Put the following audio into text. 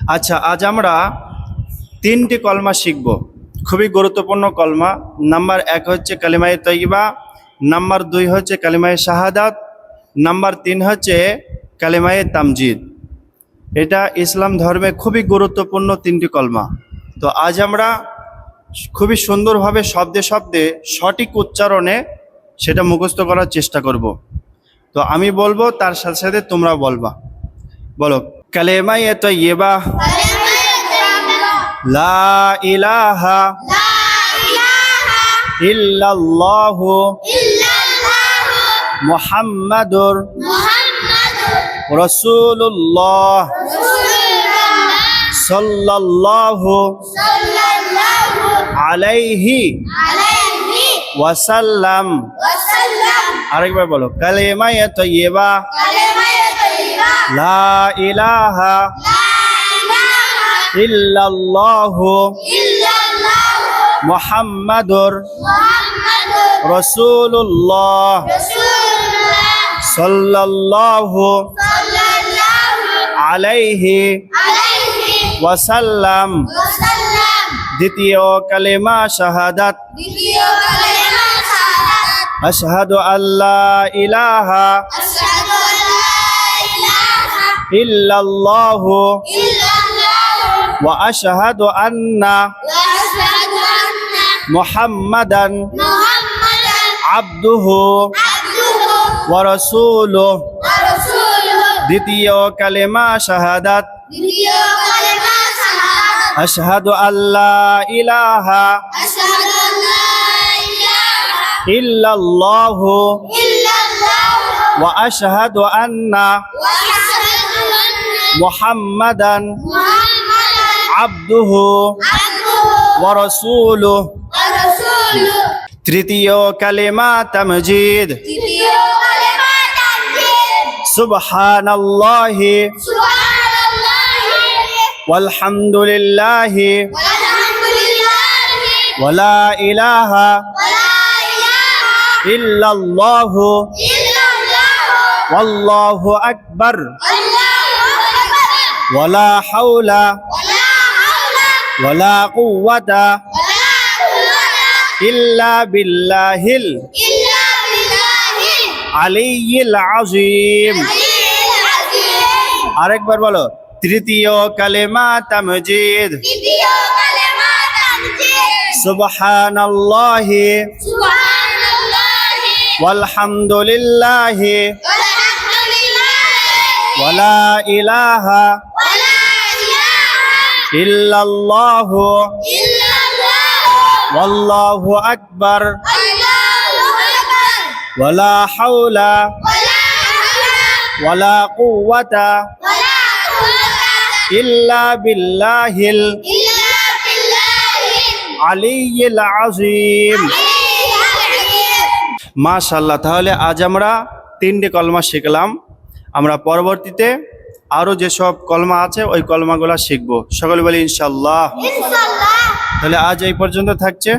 আচ্ছা আজ আমরা তিনটি কলমা শিখব। খুবই গুরুত্বপূর্ণ কলমা। নাম্বার এক হচ্ছে কালিমায়ে তৈবা নাম্বার দুই হচ্ছে কালিমায়ে শাহাদাত, নাম্বার তিন হচ্ছে কালিমায়ে তামজিদ। এটা ইসলাম ধর্মে খুবই গুরুত্বপূর্ণ তিনটি কলমা। তো আজ আমরা খুবই সুন্দরভাবে শব্দে শব্দে সঠিক উচ্চারণে সেটা মুখস্থ করার চেষ্টা করব। তো আমি বলব, তার সাথে সাথে তোমরা বলবা। বলো। কালেমায়ে তৈবা লা ইলাহা ইল্লাল্লাহু মুহাম্মাদুর রাসূলুল্লাহ সাল্লাল্লাহু আলাইহি ওয়াসাল্লাম আরেকবার বলো কালেমায়ে তৈবা লা ইলাহা ইল্লাল্লাহু মুহাম্মাদুর রাসূলুল্লাহ সাল্লাল্লাহু আলাইহি ওয়াসাল্লাম। দ্বিতীয় কালেমা শাহাদাত। আশহাদু আল্লা ইলাহা ইল্লাল্লাহু ওয়া আশহাদু আন্না মুহাম্মাদান আবদুহু ওয়া রাসূলুহু দ্বিতীয় কালেমা শাহাদাত আশহাদু আল্লা ইলাহা ইল্লাল্লাহু ওয়া আশহাদু আন্না মুহাম্মাদান আবদুহু ওয়া রাসূলুহু তৃতীয় কালেমা তামজিদ সুবহানাল্লাহি walhamdulillahi ওয়ালা ইলাহা ইল্লাল্লাহু ওয়াল্লাহু আকবার ওয়ালা হাওলা ওয়ালা কুওয়াতা ইল্লা বিল্লাহিল আলিয়্যিল আযীম আরেকবার বলো তৃতীয় কালেমা তামজিদ। সুবহানাল্লাহি। walhamdulillahi ওয়ালা ইলাহা। ইল্লাল্লাহু ওয়াল্লাহু আকবার ওয়ালা হাওলা ওয়ালা কুওয়াতা ইল্লা বিল্লাহিল আলিয়্যিল আযীম। মাশাআল্লাহ তাহলে আজ আমরা তিনটে কলমা শিখলাম। আমরা পরবর্তীতে আরও যেসব কলমা আছে ওই কলমাগুলা শিখব। সকলে বলি ইনশাল্লাহ তাহলে আজ এই পর্যন্ত থাকছে।